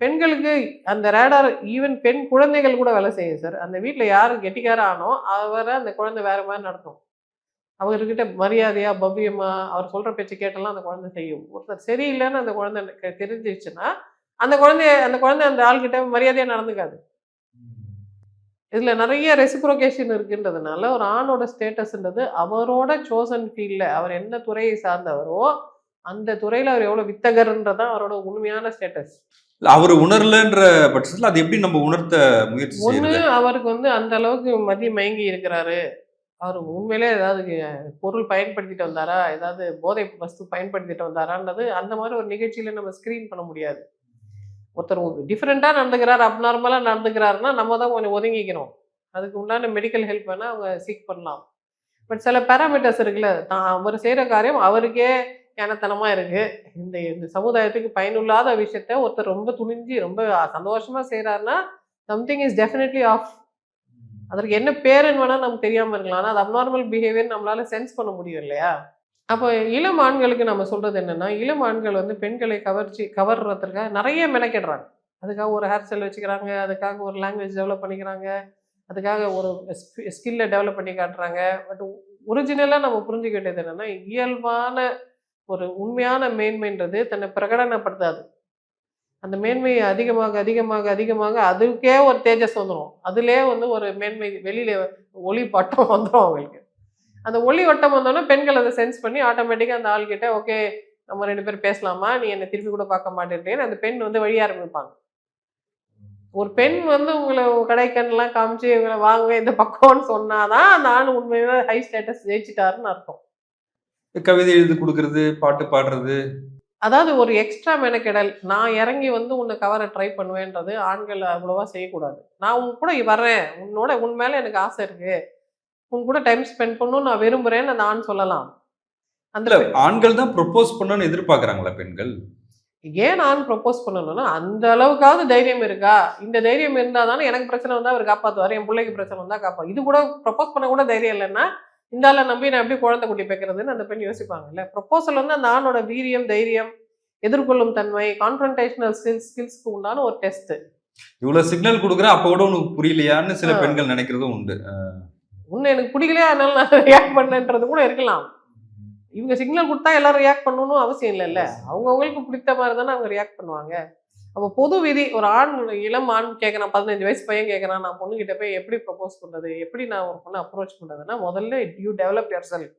பெண்களுக்கு அந்த radar even பெண் குழந்தைகள் கூட வேலை செய்யும் சார். அந்த வீட்டில் யார் கெட்டிக்கார ஆனோ அவரை அந்த குழந்தை வேற மாதிரி நடத்தும். அவர்கிட்ட மரியாதையா பவ்யமா அவர் சொல்ற பேச்சு கேட்டெல்லாம் அந்த குழந்தை செய்யும். ஒருத்தர் சரியில்லைன்னு அந்த குழந்தை தெரிஞ்சிச்சுன்னா அந்த குழந்தைய அந்த குழந்தை அந்த ஆள்கிட்ட மரியாதையா நடந்துக்காது. இதுல நிறைய ரெசிப்ரோகேஷன் இருக்குன்றதுனால ஒரு ஆணோட ஸ்டேட்டஸ்ன்றது அவரோட சோசன் ஃபீல்ட்ல அவர் என்ன துறையை சார்ந்தவரோ அந்த துறையில அவர் எவ்வளவு வித்தகர்ன்றதான் அவரோட உண்மையான ஸ்டேட்டஸ் அவர் உணரலன்ற பட்சத்துல அது எப்படி நம்ம உணர்த்த முயற்சி ஒண்ணு அவருக்கு வந்து அந்த அளவுக்கு மதிய மயங்கி இருக்கிறாரு. அவர் உண்மையிலே ஏதாவது பொருள் பயன்படுத்திட்டு வந்தாரா? ஏதாவது போதை வஸ்து பயன்படுத்திட்டு வந்தாரான்றது அந்த மாதிரி ஒரு நிகழ்ச்சியில நம்ம ஸ்கிரீன் பண்ண முடியாது. ஒருத்தர் டிஃப்ரெண்டா நடந்துக்கிறார் அப்நார்மலா நடந்துக்கிறாருன்னா நம்ம தான் கொஞ்சம் ஒதுங்கிக்கணும் அதுக்கு உண்டான மெடிக்கல் ஹெல்ப் வேணா அவங்க சீக் பண்ணலாம். பட் சில பேராமீட்டர்ஸ் இருக்குல்ல தான் அவர் செய்யற காரியம் அவருக்கே ஏனத்தனமா இருக்கு. இந்த இந்த சமுதாயத்துக்கு பயனுள்ளாத விஷயத்த ஒருத்தர் ரொம்ப துணிஞ்சு ரொம்ப சந்தோஷமா செய்யறாருன்னா சம்திங் இஸ் டெஃபினெட்லி ஆஃப் அதற்கு என்ன பேருன்னு வேணா நமக்கு தெரியாம இருக்கலாம். ஆனா அது அப்நார்மல் பிஹேவியர் நம்மளால சென்ஸ் பண்ண முடியும் இல்லையா? அப்போ இளம் ஆண்களுக்கு நம்ம சொல்றது என்னன்னா இளம் ஆண்கள் வந்து பெண்களை கவர்ச்சி கவர்றதுக்காக நிறைய மெனக்கிடுறாங்க. அதுக்காக ஒரு ஹேர் ஸ்டைல் வச்சுக்கிறாங்க அதுக்காக ஒரு லாங்குவேஜ் டெவலப் பண்ணிக்கிறாங்க அதுக்காக ஒரு ஸ்கில்லை டெவலப் பண்ணி காட்டுறாங்க. பட் ஒரிஜினலாக நம்ம புரிஞ்சுக்க வேண்டியது என்னன்னா இயல்பான ஒரு உண்மையான மேன்மைன்றது தன்னை பிரகடனப்படுத்தாது. அந்த மேன்மை அதிகமாக அதிகமாக அதிகமாக அதுக்கே ஒரு தேஜஸ் வந்துடும் அதுலயே வந்து ஒரு மேன்மை வெளியில ஒளி வட்டம் வந்துடும் அவங்களுக்கு. அந்த ஒளி வட்டம் வந்தோடனே பெண்கள் அதை சென்ஸ் பண்ணி ஆட்டோமேட்டிக்காக அந்த ஆள்கிட்ட ஓகே நம்ம ரெண்டு பேரும் பேசலாமா? நீ என்னை திருப்பி கூட பார்க்க மாட்டேன்றேன்னு அந்த பெண் வந்து வழி ஆரம்பிப்பாங்க. ஒரு பெண் வந்து உங்களை கடைக்கண்ணெலாம் காமிச்சு இவங்களை வாங்க இந்த பக்கம்னு சொன்னாதான் அந்த ஆள் உண்மையாக ஹை ஸ்டேட்டஸ் ஜெயிச்சிட்டாருன்னு அர்த்தம். கவிதை எழுதி கொடுக்கறது பாட்டு பாடுறது. அதாவது ஒரு எக்ஸ்ட்ரா மெனக்கெடல். நான் இறங்கி வந்து உன்னை கவர ட்ரை பண்ணுவேன்றது ஆண்கள் அவ்வளோவா செய்யக்கூடாது. நான் உன் கூட வர்றேன். உன்னோட உன் மேலே எனக்கு ஆசை இருக்கு. உன் கூட டைம் ஸ்பெண்ட் பண்ணணும்னு நான் விரும்புறேன்னு அந்த ஆண் சொல்லலாம். அந்த ஆண்கள் தான் ப்ரொபோஸ் பண்ணணும்னு எதிர்பார்க்கறாங்களா பெண்கள்? ஏன் நான் ப்ரொப்போஸ் பண்ணணும்னா அந்த அளவுக்காவது தைரியம் இருக்கா? இந்த தைரியம் இருந்தால் தானே எனக்கு பிரச்சனை வந்தால் அவர் காப்பாற்றுவார் என் பிள்ளைக்கு பிரச்சனை வந்தால் காப்பா. இது கூட ப்ரொப்போஸ் பண்ண கூட தைரியம் இல்லைன்னா இந்த ஆளை நம்பி நான் எப்படி குழந்தை குட்டி பேக்கிறதுன்னு அந்த பெண் யோசிப்பாங்கல்ல? ப்ரொப்போசல் வந்து அந்த ஆணோட வீரியம் தைரியம் எதிர்கொள்ளும் தன்மை கான்ஃபரன்டேஷனல் ஸ்கில்ஸ் ஸ்கில்ஸ்க்கு உண்டான ஒரு டெஸ்ட் இவ்வளவு சிக்னல் கொடுக்குறேன் அப்ப கூட உனக்கு புரியலையான்னு சில. பெண்கள் நினைக்கிறதும் உண்டு. உன்னை எனக்கு பிடிக்கலையா அதனால நான் ரியாக்ட் பண்ணேன்றது கூட இருக்கலாம். இவங்க சிக்னல் கொடுத்தா எல்லாரும் ரியாக்ட் பண்ணணும்னு அவசியம் இல்லைல்ல. அவங்கவுங்களுக்கு பிடித்த மாதிரி தானே அவங்க ரியாக்ட் பண்ணுவாங்க. அப்போ பொது விதி ஒரு ஆண் இளம் ஆண் கேட்குறான் பதினஞ்சு வயசு பையன் கேட்குறான் நான் பொண்ணுகிட்ட போய் எப்படி ப்ரப்போஸ் பண்ணுறது எப்படி நான் ஒரு பொண்ணை அப்ரோச் பண்ணுறதுன்னா முதல்ல யூ டெவலப் யுவர் செல்ஃப்